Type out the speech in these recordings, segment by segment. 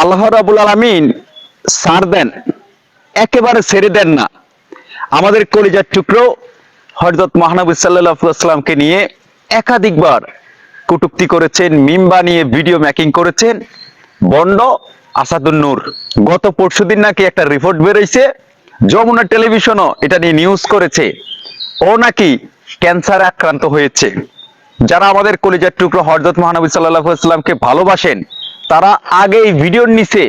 আল্লাহ রাবুল আলমিন সার দেন, একেবারে ছেড়ে দেন না। আমাদের কলিজার টুকরো হজরত মহানবী সাল্লাহামকে নিয়ে একাধিকবার কটুক্তি করেছেন, মিম বানিয়ে ভিডিও মেকিং করেছেন। বন্ড আসাদুন্নুর গত পরশুদিন নাকি একটা রিপোর্ট বেরোইছে, যমুনা টেলিভিশনও এটা নিয়ে নিউজ করেছে। ও নাকি ক্যান্সারে আক্রান্ত হয়েছে। যারা আমাদের কলিজার টুকরো হজরত মহানবী সাল্লাহামকে ভালোবাসেন তারা আগে এই ভিডিওর নিচে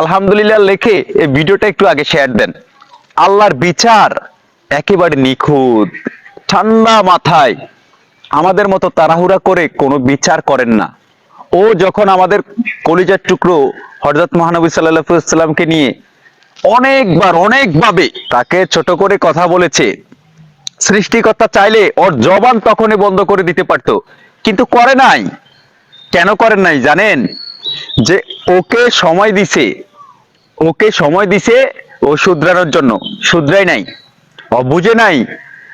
আলহামদুলিল্লাহ লেখে এই ভিডিওটা একটু আগে শেয়ার দেন। আল্লাহর বিচার একেবারে নিখুঁত, ঠান্ডা মাথায়। আমাদের মতো তাড়াহুড়া করে কোনো বিচার করেন না। ও যখন আমাদের কলিজার টুকরো হজরত মহানবী সাল্লাহামকে নিয়ে অনেকবার, অনেকভাবে তাকে ছোট করে কথা বলেছে, সৃষ্টিকর্তা চাইলে ওর জবান তখনই বন্ধ করে দিতে পারতো, কিন্তু করে নাই। কেন করেন নাই জানেন? যে ওকে সময় দিছে, ওকে সময় দিছে ও শুধরানোর জন্য। শুধরাই নাই। ও বুঝে নাই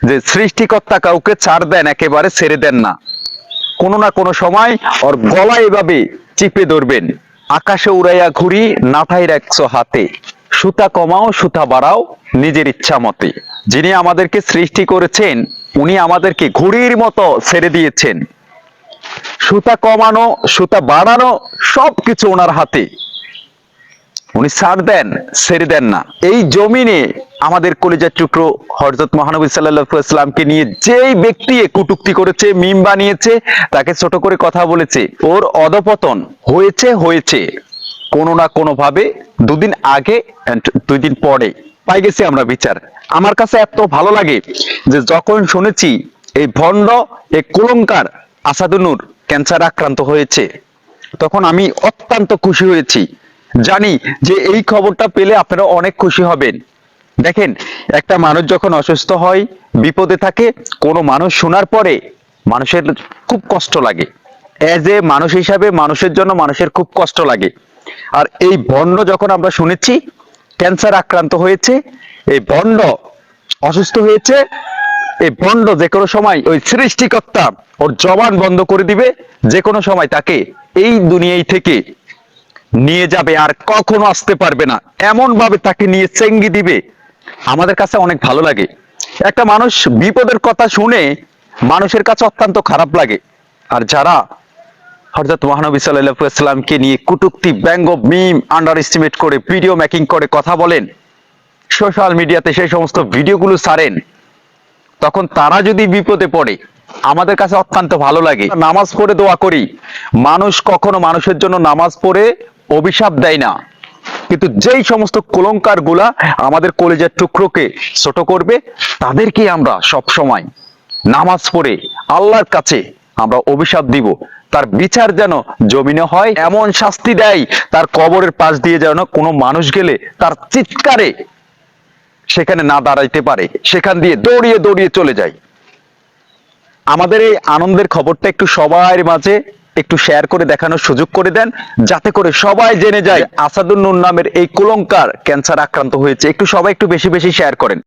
যে সৃষ্টিকর্তা কাউকে ছাড় দেন, একেবারে ছেড়ে দেন না। কোনো না কোনো সময় ওর গলা এভাবে চিপে ধরবেন। আকাশে উড়াইয়া ঘুরি, নাথাই রাখছো হাতে। সুতা কমাও, সুতা বাড়াও নিজের ইচ্ছা মতে। যিনি আমাদেরকে সৃষ্টি করেছেন, উনি আমাদেরকে ঘুড়ির মতো ছেড়ে দিয়েছেন। সুতা কমানো, সুতা বাড়ানো, সবকিছু ওনার হাতে। উনি ছাড় দেন ছেড়ে দেন না। এই জমিনে আমাদের কলিজার টুকরো হজরত মহানবী সাল্লাহামকে নিয়ে যেই ব্যক্তি এ কটুক্তি করেছে, মিম বানিয়েছে, তাকে ছোট করে কথা বলেছে, ওর অধপতন হয়েছে হয়েছে। কোনো না কোনো ভাবে দুদিন আগে দুই দিন পরে পাই গেছি আমরা বিচার। আমার কাছে এত ভালো লাগে যে যখন শুনেছি এই ভণ্ড, এই কুলঙ্কার আসাদুনুর ক্যান্সার আক্রান্ত হয়েছে। তখন আমি অত্যন্ত খুশি হয়েছি। জানি যে এই খবরটা পেলে আপনারা অনেক খুশি হবেন। দেখেন, একটা মানুষ যখন অসুস্থ হয়, বিপদে থাকে, কোনো মানুষ শোনার পরে মানুষের খুব কষ্ট লাগে। এজ এ মানুষ হিসাবে মানুষের জন্য মানুষের খুব কষ্ট লাগে। আর এই বন্ড যখন আমরা শুনেছি ক্যান্সার আক্রান্ত হয়েছে, এই বন্ড অসুস্থ হয়েছে এই বন্ড যে কোনো সময় ওই সৃষ্টিকর্তা ওর জবান বন্ধ করে দিবে, যে কোনো সময় তাকে এই দুনিয়ায় থেকে নিয়ে যাবে আর কখনো আসতে পারবে না। এমন ভাবে তাকে নিয়ে চেঙ্গি দিবে। আমাদের কাছে অনেক ভালো লাগে। একটা মানুষ বিপদের কথা শুনে মানুষের কাছে অত্যন্ত খারাপ লাগে। আর যারা হজরত মহানবী সাল্লাহামকে নিয়ে কুটুক্তি, ব্যঙ্গ, মিম আন্ডার এস্টিমেট করে ভিডিও মেকিং করে কথা বলেন সোশ্যাল মিডিয়াতে সেই সমস্ত ভিডিওগুলো ছাড়েন তখন তারা যদি বিপদে পড়ে, আমাদের কাছে অত্যন্ত ভালো লাগে। নামাজ পড়ে দোয়া করি। মানুষ কখনো মানুষের জন্য নামাজ পড়ে অভিশাপ দেয় না। কিন্তু যেই সমস্ত কলঙ্কারগুলা আমাদের কলেজের টুকরোকে ছোট করবে তাদেরকে আমরা সব সময় নামাজ পড়ে আল্লাহর কাছে আমরা অভিশাপ দিব। তার বিচার যেন জমিনে হয়, এমন শাস্তি দেয়, তার কবরের পাশ দিয়ে যেন কোনো মানুষ গেলে তার চিৎকারে সেখানে না দাঁড়াইতে পারে, সেখান দিয়ে দৌড়িয়ে দৌড়িয়ে চলে যায়। আমাদের এই আনন্দের খবরটা একটু সবার মাঝে একটু শেয়ার করে দেখানোর সুযোগ করে দেন, যাতে করে সবাই জেনে যায়, আসাদুল নামের এই কুলঙ্কার ক্যান্সার আক্রান্ত হয়েছে। একটু সবাই একটু বেশি বেশি শেয়ার করেন।